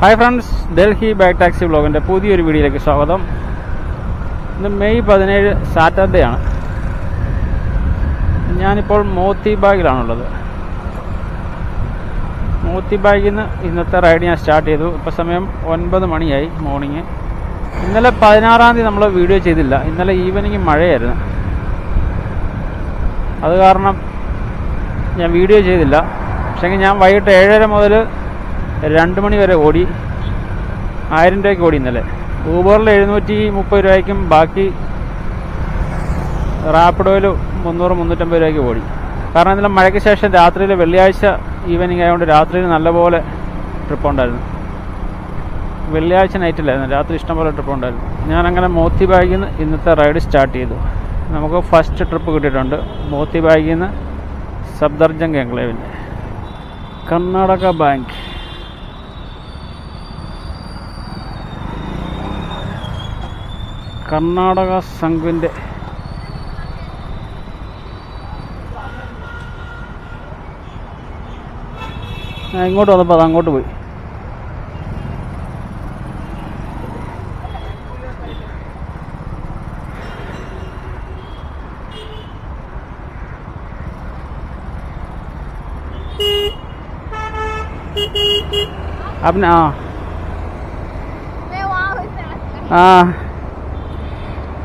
Hi friends Delhi back taxi ബ്ലോഗിന്റെ പുതിയൊരു വീഡിയോയിലേക്ക് സ്വാഗതം. ഇന്ന് മെയ് പതിനേഴ് സാറ്റർഡേ ആണ്. ഞാനിപ്പോൾ മോത്തി ബാഗിലാണുള്ളത്. മോത്തി ബാഗിൽ നിന്ന് ഇന്നത്തെ റൈഡ് ഞാൻ സ്റ്റാർട്ട് ചെയ്തു. ഇപ്പോൾ സമയം ഒൻപത് മണിയായി മോർണിംഗ് ഇന്നലെ പതിനാറാം തീയതി നമ്മൾ വീഡിയോ ചെയ്തില്ല. ഇന്നലെ ഈവനിങ് മഴയായിരുന്നു. അത് കാരണം ഞാൻ വീഡിയോ ചെയ്തില്ല. പക്ഷേ ഞാൻ വൈകിട്ട് ഏഴര മുതൽ രണ്ട് മണി വരെ ഓടി. ആയിരം രൂപയ്ക്ക് ഓടി ഇന്നലെ. ഊബറിൽ എഴുന്നൂറ്റി മുപ്പത് രൂപയ്ക്കും ബാക്കി റാപ്പിഡോയിൽ മുന്നൂറ് മുന്നൂറ്റമ്പത് രൂപയ്ക്ക് ഓടി. കാരണം ഇന്നലെ മഴയ്ക്ക് ശേഷം രാത്രിയിൽ വെള്ളിയാഴ്ച ഈവനിങ് ആയതുകൊണ്ട് രാത്രിയിൽ നല്ലപോലെ ട്രിപ്പ് ഉണ്ടായിരുന്നു. വെള്ളിയാഴ്ച നൈറ്റിലായിരുന്നു രാത്രി ഇഷ്ടംപോലെ ട്രിപ്പ് ഉണ്ടായിരുന്നു. ഞാൻ അങ്ങനെ മോത്തി ബാഗിൽ നിന്ന് ഇന്നത്തെ റൈഡ് സ്റ്റാർട്ട് ചെയ്തു. നമുക്ക് ഫസ്റ്റ് ട്രിപ്പ് കിട്ടിയിട്ടുണ്ട്. മോത്തി ബാഗിൽ നിന്ന് സബ്ദർജംഗ് എൻക്ലേവിന്റെ. കർണാടക ബാങ്ക് കർണാടക സംഘിൻ്റെ ഞാൻ ഇങ്ങോട്ട് വന്നപ്പോൾ അത് അങ്ങോട്ട് പോയി आपने हाँ मैं वहाँ हुई सर हाँ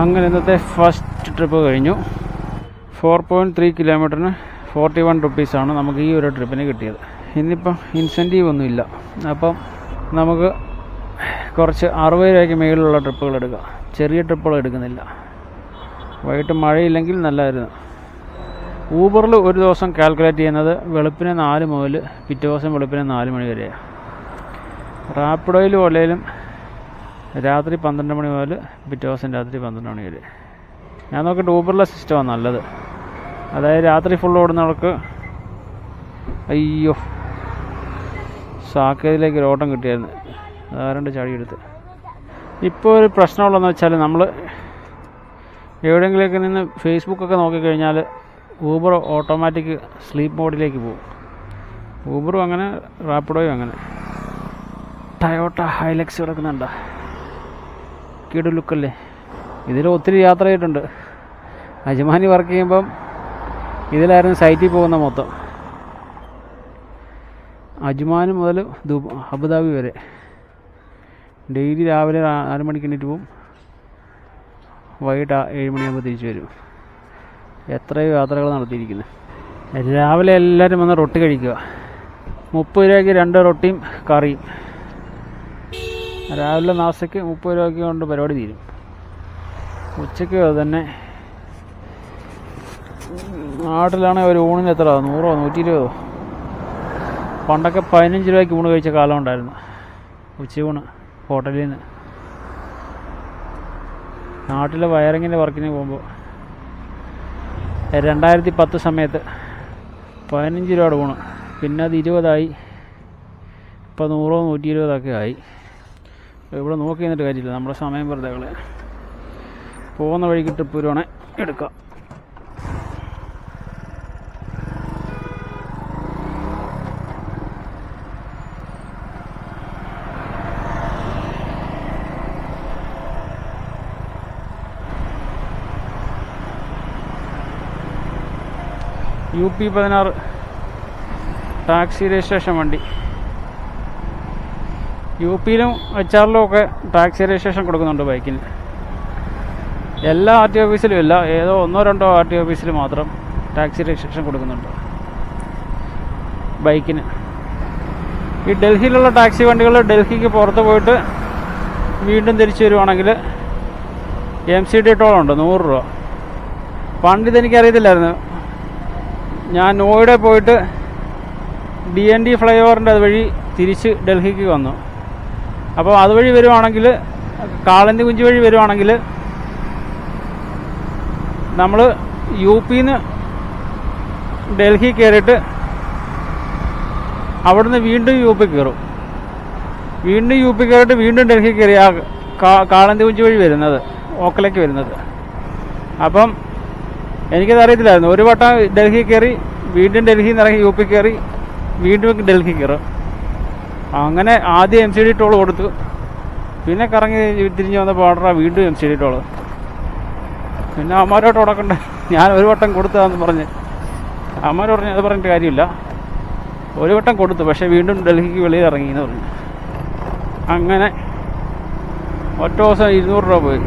അങ്ങനെ ഇന്നത്തെ ഫസ്റ്റ് ട്രിപ്പ് കഴിഞ്ഞു. ഫോർ പോയിന്റ് ത്രീ കിലോമീറ്ററിന് ഫോർട്ടി വൺ റുപ്പീസാണ് നമുക്ക് ഈ ഒരു ട്രിപ്പിന് കിട്ടിയത്. ഇന്നിപ്പം ഇൻസെന്റീവ് ഒന്നുമില്ല അപ്പം നമുക്ക് കുറച്ച് അറുപത് രൂപയ്ക്ക് മേളിലുള്ള ട്രിപ്പുകൾ എടുക്കാം. ചെറിയ ട്രിപ്പുകൾ എടുക്കുന്നില്ല. വൈകിട്ട് മഴയില്ലെങ്കിൽ നല്ലതായിരുന്നു. ഊബറിൽ ഒരു ദിവസം കാൽക്കുലേറ്റ് ചെയ്യുന്നത് വെളുപ്പിന് നാല് മുതൽ പിറ്റേ ദിവസം വെളുപ്പിന് നാല് മണി വരെയാണ് റാപ്പിഡോയിലും ഒലയിലും രാത്രി പന്ത്രണ്ട് മണി മുതൽ പിറ്റേ ദിവസം രാത്രി പന്ത്രണ്ട് മണി വരെ. ഞാൻ നോക്കിയിട്ട് ഊബറിലെ സിസ്റ്റമാണ് നല്ലത്. അതായത് രാത്രി ഫുൾ ഓടുന്നവർക്ക് അയ്യോ സാക്കേതിലേക്ക് ഒരു ഓട്ടം കിട്ടിയായിരുന്നു. അതാരണ്ട് ചാടിയെടുത്ത് ഇപ്പോൾ ഒരു പ്രശ്നമുള്ളതെന്ന് വെച്ചാൽ നമ്മൾ എവിടെയെങ്കിലുമൊക്കെ നിന്ന് ഫേസ്ബുക്കൊക്കെ നോക്കിക്കഴിഞ്ഞാൽ ഊബർ ഓട്ടോമാറ്റിക് സ്ലീപ്പ് മോഡിലേക്ക് പോകും. ഊബറും അങ്ങനെ റാപ്പിഡോയും അങ്ങനെ. ടയോട്ട ഹൈലക്സ് കിടക്കുന്നുണ്ടോ? കിടു ലുക്കല്ലേ? ഇതിൽ ഒത്തിരി യാത്ര ചെയ്തിട്ടുണ്ട് അജമാനി വർക്ക് ചെയ്യുമ്പം ഇതിലായിരുന്നു സൈറ്റിൽ പോകുന്ന മൊത്തം. അജ്മാൻ മുതൽ ദുബ അബുദാബി വരെ. ഡെയിലി രാവിലെ നാല് മണിക്ക് എണീറ്റ് പോവും. വൈകിട്ട് ഏഴ് മണിയാകുമ്പോൾ തിരിച്ചു വരും. എത്രയോ യാത്രകൾ നടത്തിയിരിക്കുന്നത് രാവിലെ എല്ലാവരും വന്ന് റൊട്ടി കഴിക്കുക. മുപ്പത് രൂപയ്ക്ക് രണ്ട് റൊട്ടിയും കറിയും. രാവിലെ നാസയ്ക്ക് മുപ്പത് രൂപയ്ക്ക് കൊണ്ട് പരിപാടി തീരും. ഉച്ചയ്ക്ക് തന്നെ നാട്ടിലാണെങ്കിൽ ഒരു ഊണിന് എത്ര? നൂറോ നൂറ്റി ഇരുപതോ പണ്ടൊക്കെ പതിനഞ്ച് രൂപയ്ക്ക് ഊണ് കഴിച്ച കാലം ഉണ്ടായിരുന്നു. ഉച്ചയൂണ് ഹോട്ടലിൽ നിന്ന്. നാട്ടിലെ വയറിങ്ങിന്റെ വർക്കിന് പോകുമ്പോൾ രണ്ടായിരത്തി പത്ത് സമയത്ത് പതിനഞ്ച് രൂപയുടെ ഊണ്. പിന്നെ അത് ഇരുപതായി. ഇപ്പോൾ നൂറോ നൂറ്റി ഇരുപതൊക്കെ ആയി. ഇവിടെ നോക്കി നിന്നിട്ട് കാര്യമില്ല. നമ്മുടെ സമയം വെറുതെ കളയാ. പോകുന്ന വഴിക്ക് ട്രിപ്പ് എടുക്കാം. യു പി പതിനാറ്. ടാക്സി രജിസ്ട്രേഷൻ വണ്ടി. യു പിയിലും എച്ച് ആറിലും ഒക്കെ ടാക്സി രജിസ്ട്രേഷൻ കൊടുക്കുന്നുണ്ട് ബൈക്കിന് എല്ലാ ആർ ടി ഓഫീസിലും ഇല്ല. ഏതോ ഒന്നോ രണ്ടോ ആർ ടി ഓഫീസിൽ മാത്രം ടാക്സി രജിസ്ട്രേഷൻ കൊടുക്കുന്നുണ്ട് ബൈക്കിന് ഈ ഡൽഹിയിലുള്ള ടാക്സി വണ്ടികൾ ഡൽഹിക്ക് പുറത്ത് പോയിട്ട് വീണ്ടും തിരിച്ചു വരുവാണെങ്കിൽ എം സി ഡി ടോളുണ്ട് നൂറ് രൂപ. പണ്ട് ഇതെനിക്കറിയത്തില്ലായിരുന്നു ഞാൻ നോയിഡ പോയിട്ട് ഡി എൻ ഡി ഫ്ലൈ ഓവറിന്റെ അതുവഴി തിരിച്ച് ഡൽഹിക്ക് വന്നു. അപ്പോൾ അതുവഴി വരുവാണെങ്കിൽ കാളന്തി കുഞ്ചി വഴി വരുവാണെങ്കിൽ നമ്മൾ യു പിന്ന് ഡൽഹി കയറിയിട്ട് അവിടുന്ന് വീണ്ടും യു പി കയറും വീണ്ടും യു പി കയറിയിട്ട് വീണ്ടും ഡൽഹി കയറി ആ കാളന്തി കുഞ്ചി വഴി വരുന്നത് ഓക്കലേക്ക് വരുന്നത്. അപ്പം എനിക്കത് അറിയത്തില്ലായിരുന്നു ഒരു വട്ടം ഡൽഹി കയറി വീണ്ടും ഡൽഹിയിൽ നിന്ന് ഇറങ്ങി യു പി കയറി വീണ്ടും ഡൽഹി കയറും അങ്ങനെ ആദ്യം എം സി ഡി ടോൾ കൊടുത്തു. പിന്നെ കറങ്ങി തിരിഞ്ഞു വന്ന പാടറ വീണ്ടും എം സി ഡി ടോൾ പിന്നെ അമ്മാരോട്ട് കൊടുക്കണ്ട ഞാൻ ഒരു വട്ടം കൊടുത്തതാന്ന് പറഞ്ഞ്. അമ്മമാർ പറഞ്ഞു അത് പറഞ്ഞിട്ട് കാര്യമില്ല. ഒരു വട്ടം കൊടുത്തു പക്ഷേ വീണ്ടും ഡൽഹിക്ക് വെളിയിൽ ഇറങ്ങി എന്ന് പറഞ്ഞു. അങ്ങനെ ഒറ്റ ദിവസം ഇരുന്നൂറ് രൂപ പോയി.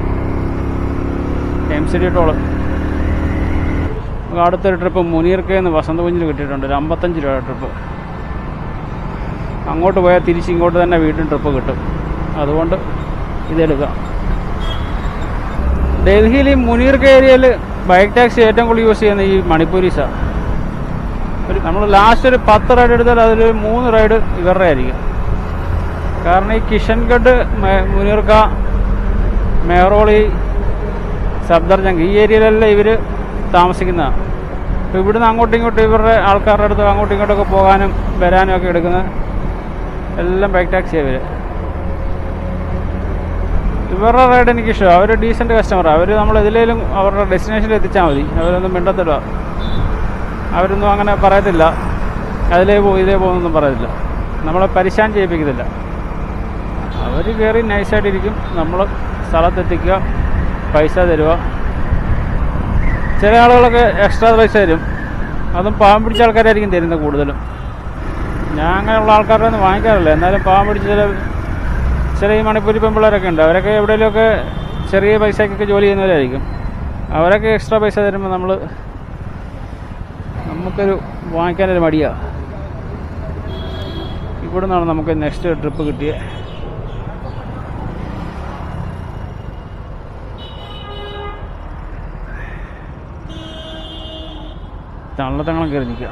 എം സി ഡി ടോൾ അടുത്തൊരു ട്രിപ്പ് മുനീർക്കേന്ന് വസന്തകുഞ്ഞിന് കിട്ടിയിട്ടുണ്ട്. ഒരു അമ്പത്തഞ്ച് രൂപ ട്രിപ്പ് അങ്ങോട്ട് പോയാൽ തിരിച്ച് ഇങ്ങോട്ട് തന്നെ വീണ്ടും ട്രിപ്പ് കിട്ടും. അതുകൊണ്ട് ഇതെടുക്കാം ഡൽഹിയിൽ ഈ മുനീർക്ക ഏരിയയിൽ ബൈക്ക് ടാക്സി ഏറ്റവും കൂടുതൽ യൂസ് ചെയ്യുന്ന ഈ മണിപ്പൂരീസാണ് ഒരു നമ്മൾ ലാസ്റ്റ് ഒരു പത്ത് റൈഡ് എടുത്താൽ അതിൽ മൂന്ന് റൈഡ് ഇവരുടെ ആയിരിക്കും. കാരണം ഈ കിഷൻഗഡ് മുനീർക്ക മേറോളി സബ്ദർജംഗ് ഈ ഏരിയയിലെല്ലാം ഇവർ താമസിക്കുന്നതാണ് അപ്പോൾ ഇവിടുന്ന് അങ്ങോട്ടും ഇങ്ങോട്ടും ഇവരുടെ ആൾക്കാരുടെ അടുത്ത് അങ്ങോട്ടും ഇങ്ങോട്ടൊക്കെ പോകാനും വരാനും ഒക്കെ എടുക്കുന്ന എല്ലാം ബൈക്ക് ടാക്സിയാണ് ഇവർ ഇവരുടെ റൈഡ് എനിക്ക് ഇഷ്ടമാണ് അവർ ഡീസന്റ് കസ്റ്റമറാണ് അവർ നമ്മൾ ഇതിലേലും അവരുടെ ഡെസ്റ്റിനേഷനിൽ എത്തിച്ചാൽ മതി. അവരൊന്നും മിണ്ടത്തില്ല. അവരൊന്നും അങ്ങനെ പറയത്തില്ല. അതിലേ പോകും ഇതേ പോകുന്നൊന്നും പറയത്തില്ല. നമ്മളെ പരിശാൻ ചെയ്യിപ്പിക്കത്തില്ല. അവർ കയറി നൈസായിട്ടിരിക്കും നമ്മൾ സ്ഥലത്തെത്തിക്കുക പൈസ തരിക. ചില ആളുകളൊക്കെ എക്സ്ട്രാ പൈസ തരും. അതും പാവം പിടിച്ച ആൾക്കാരായിരിക്കും തരുന്നത് കൂടുതലും. ഞാൻ അങ്ങനെയുള്ള ആൾക്കാരുടെ ഒന്നും വാങ്ങിക്കാറില്ല. എന്നാലും പാവം പിടിച്ച ചില ചെറിയ മണിപ്പൂരി പെമ്പിള്ളേരൊക്കെ ഉണ്ട്. അവരൊക്കെ എവിടെയെങ്കിലുമൊക്കെ ചെറിയ പൈസക്കൊക്കെ ജോലി ചെയ്യുന്നവരായിരിക്കും. അവരൊക്കെ എക്സ്ട്രാ പൈസ തരുമ്പോൾ നമ്മൾ നമുക്കൊരു വാങ്ങിക്കാനൊരു മടിയാണ് ഇവിടെ നിന്നാണ് നമുക്ക് നെക്സ്റ്റ് ട്രിപ്പ് കിട്ടിയത് തള്ളത്തങ്ങളും കയറി നിൽക്കുക.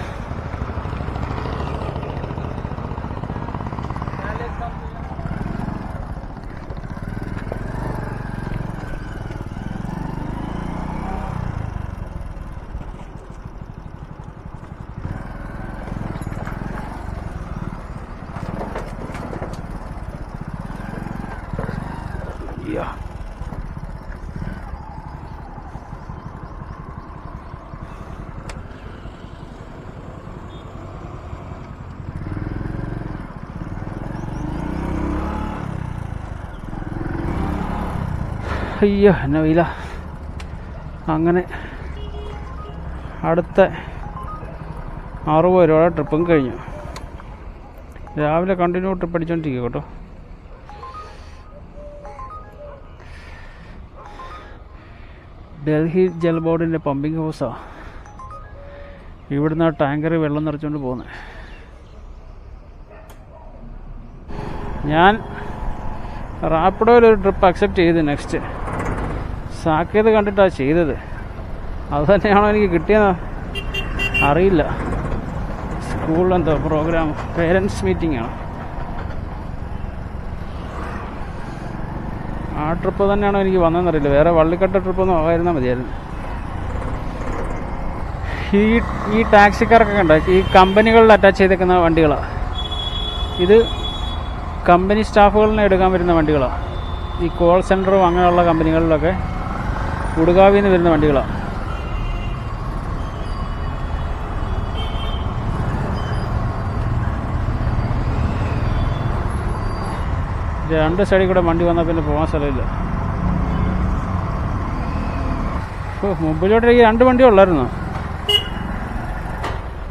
അയ്യോ എന്നെ വെയില. അങ്ങനെ അടുത്ത അറുപത് രൂപ ട്രിപ്പും കഴിഞ്ഞു. രാവിലെ കണ്ടിന്യൂ ട്രിപ്പ് അടിച്ചോണ്ടിരിക്കുക കേട്ടോ. ഡൽഹി ജൽ ബോർഡിന്റെ പമ്പിംഗ് ഹൗസാണ് ഇവിടുന്ന് ടാങ്കറിൽ വെള്ളം നിറച്ചുകൊണ്ട് പോകുന്നത് ഞാൻ റാപ്പിഡോയിൽ ഒരു ട്രിപ്പ് അക്സെപ്റ്റ് ചെയ്ത് നെക്സ്റ്റ് സാക്കേത് കണ്ടിട്ടാണ് ചെയ്തത്. അത് തന്നെയാണോ എനിക്ക് കിട്ടിയത്? അറിയില്ല. സ്കൂളിലെന്തോ പ്രോഗ്രാം പേരൻസ് മീറ്റിംഗ് ആണ്? ആ ട്രിപ്പ് തന്നെയാണോ എനിക്ക് വന്നതെന്നറിയില്ല. വേറെ വള്ളിക്കട്ട ട്രിപ്പൊന്നും ആയിരുന്നാൽ മതിയായിരുന്നു. ഈ ഈ ടാക്സിക്കാരൊക്കെ കണ്ട? ഈ കമ്പനികളിൽ അറ്റാച്ച് ചെയ്തേക്കുന്ന വണ്ടികളാണ് ഇത് കമ്പനി സ്റ്റാഫുകളിനെ എടുക്കാൻ വരുന്ന വണ്ടികളാണ് ഈ കോൾ സെന്ററും അങ്ങനെയുള്ള കമ്പനികളിലൊക്കെ ഉടുകാവിൽ നിന്ന് വരുന്ന വണ്ടികളാണ് രണ്ട് സൈഡിൽ കൂടെ വണ്ടി വന്നാൽ പിന്നെ പോകാൻ സ്ഥലമില്ല. ഓ മുമ്പിലോട്ട് രണ്ട് വണ്ടി ഉള്ളായിരുന്നു.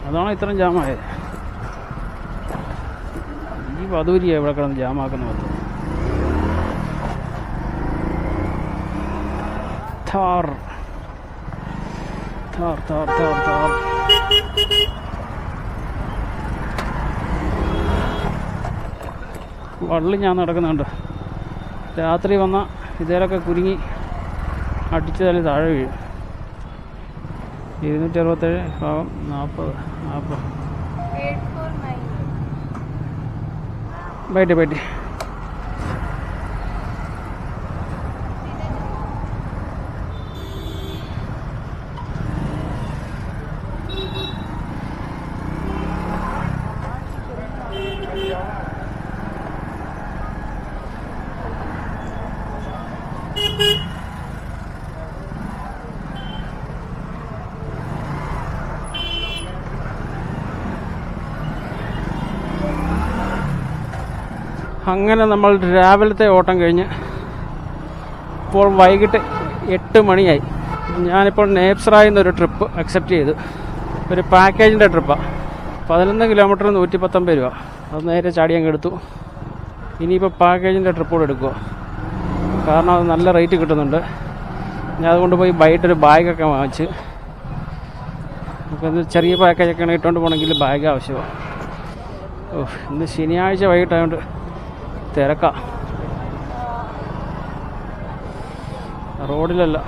അതാണ് ഇത്രയും ജാമായത്. ഈ വധൂരിയാണ് ഇവിടെ കിടന്ന് ജാമാക്കുന്നത്. ഥാർ تار تار تار ഥാർ വള്ളി ഞാൻ നടക്കുന്നുണ്ട്. രാത്രി വന്ന ഇതേലൊക്കെ കുരുങ്ങി അടിച്ചു തന്നെ താഴെ വീഴും. ഇരുന്നൂറ്റി അറുപത്തേഴ് ഭാഗം നാൽപ്പത് നാൽപ്പത് പറ്റി പറ്റി. ബൈറ്റ് ബൈറ്റ് അങ്ങനെ നമ്മൾ രാവിലത്തെ ഓട്ടം കഴിഞ്ഞ് ഇപ്പോൾ വൈകിട്ട് എട്ട് മണിയായി. ഞാനിപ്പോൾ നേപ്സറായി എന്നൊരു ട്രിപ്പ് അക്സെപ്റ്റ് ചെയ്തു. ഒരു പാക്കേജിന്റെ ട്രിപ്പാണ് പതിനൊന്ന് കിലോമീറ്റർ നൂറ്റി പത്തൊമ്പത് രൂപ. അത് നേരെ ചാടി എടുത്തു. ഇനിയിപ്പോൾ പാക്കേജിന്റെ ട്രിപ്പ് കൂടെ എടുക്കുക കാരണം അത് നല്ല റേറ്റ് കിട്ടുന്നുണ്ട്. ഞാൻ അതുകൊണ്ട് പോയി ബൈറ്റൊരു ബാഗൊക്കെ വാങ്ങിച്ച് നമുക്കൊന്ന് ചെറിയ പാക്കേജൊക്കെ ഇട്ടുകൊണ്ട് പോകണമെങ്കിൽ ബാഗ് ആവശ്യമാണ് ഓ ഇന്ന് ശനിയാഴ്ച വൈകിട്ടായതുകൊണ്ട് തിരക്കാം. റോഡിലല്ല.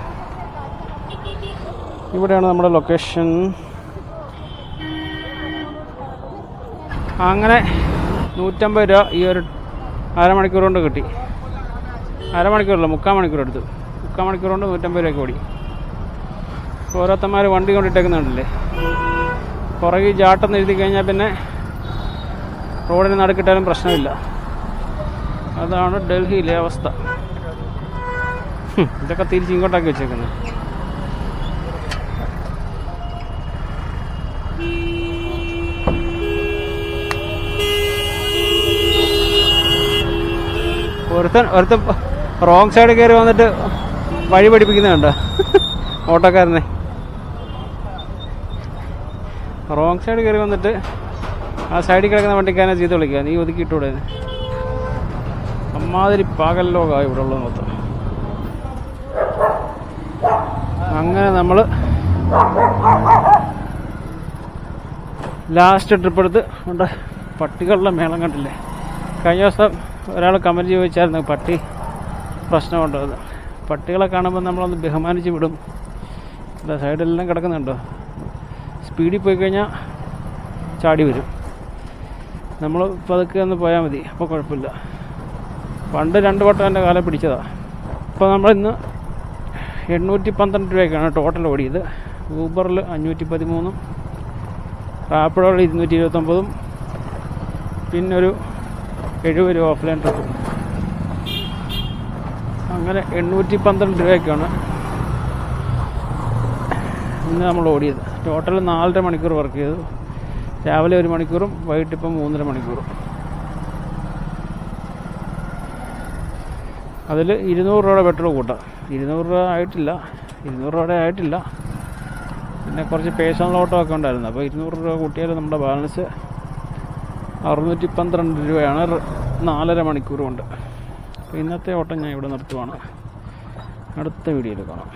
ഇവിടെയാണ് നമ്മുടെ ലൊക്കേഷൻ അങ്ങനെ നൂറ്റമ്പത് രൂപ ഈ ഒരു അരമണിക്കൂർ കൊണ്ട് കിട്ടി. അരമണിക്കൂറല്ല മുക്കാൽ മണിക്കൂർ എടുത്തു മുക്കാൽ മണിക്കൂർ കൊണ്ട് നൂറ്റമ്പത് രൂപയ്ക്ക് ഓടി. ഓരോരുത്തന്മാർ വണ്ടി കൊണ്ടിട്ടേക്കുന്നുണ്ടല്ലേ? പുറകിൽ ചാട്ടം എഴുതി കഴിഞ്ഞാൽ പിന്നെ റോഡിന് നടുക്കിട്ടാലും പ്രശ്നമില്ല. അതാണ് ഡൽഹിയിലെ അവസ്ഥ. ഇതൊക്കെ തിരിച്ച് ഇങ്ങോട്ടാക്കി വെച്ചേക്കുന്നത് ഒരുത്തൻ ഒരുത്തൻ റോങ് സൈഡ് കയറി വന്നിട്ട് വഴി പഠിപ്പിക്കുന്നുണ്ട് ഓട്ടോക്കാരനെ. റോങ് സൈഡ് കയറി വന്നിട്ട് ആ സൈഡിൽ കിടക്കുന്ന വണ്ടിക്കാരനെ ചെയ്ത് വിളിക്കുക. നീ ഒതുക്കി ഇട്ടൂടെ അമ്മാതിരി പകൽ ലോകമാണ് ഇവിടെ ഉള്ളത് മൊത്തം. അങ്ങനെ നമ്മൾ ലാസ്റ്റ് ട്രിപ്പ് എടുത്ത് ഉണ്ട് പട്ടികളുടെ മേളം കണ്ടില്ലേ? കഴിഞ്ഞ ദിവസം ഒരാൾ കമന്റ് ചോദിച്ചായിരുന്നു പട്ടി പ്രശ്നമുണ്ടോ. അത് പട്ടികളെ കാണുമ്പോൾ നമ്മളൊന്ന് ബഹുമാനിച്ച് വിടും. അല്ല സൈഡിലെല്ലാം കിടക്കുന്നുണ്ടോ? സ്പീഡിൽ പോയി കഴിഞ്ഞാൽ ചാടി വരും. നമ്മൾ പതുക്കെ ഒന്ന് പോയാൽ മതി. അപ്പോൾ കുഴപ്പമില്ല. പണ്ട് രണ്ട് വട്ടം എന്റെ കാലം പിടിച്ചതാണ് അപ്പോൾ നമ്മളിന്ന് എണ്ണൂറ്റി പന്ത്രണ്ട് രൂപയ്ക്കാണ് ടോട്ടൽ ഓടിയത്. ഊബറിൽ അഞ്ഞൂറ്റി പതിമൂന്നും റാപ്പിഡോയിൽ ഇരുന്നൂറ്റി ഇരുപത്തൊമ്പതും പിന്നൊരു എഴുപത് രൂപ ഓഫ്ലൈൻ ട്രിപ്പ്. അങ്ങനെ എണ്ണൂറ്റി പന്ത്രണ്ട് രൂപയ്ക്കാണ് ഇന്ന് നമ്മൾ ഓടിയത്. ടോട്ടൽ നാലര മണിക്കൂർ വർക്ക് ചെയ്തു. രാവിലെ ഒരു മണിക്കൂറും വൈകിട്ട് ഇപ്പം മൂന്നര മണിക്കൂറും. അതിൽ ഇരുന്നൂറ് രൂപയുടെ പെട്രോൾ കൂട്ടാം. ഇരുന്നൂറ് രൂപ ആയിട്ടില്ല. ഇരുന്നൂറ് രൂപയുടെ ആയിട്ടില്ല. പിന്നെ കുറച്ച് പേഴ്സണൽ ഓട്ടോ ഒക്കെ ഉണ്ടായിരുന്നു. അപ്പോൾ ഇരുന്നൂറ് രൂപ കൂട്ടിയാൽ നമ്മുടെ ബാലൻസ് അറുന്നൂറ്റി പന്ത്രണ്ട് രൂപയാണ്. നാലര മണിക്കൂർ കൊണ്ട് അപ്പോൾ ഇന്നത്തെ ഓട്ടം ഞാൻ ഇവിടെ നിർത്തുവാണ്. അടുത്ത വീഡിയോയിൽ കാണാം.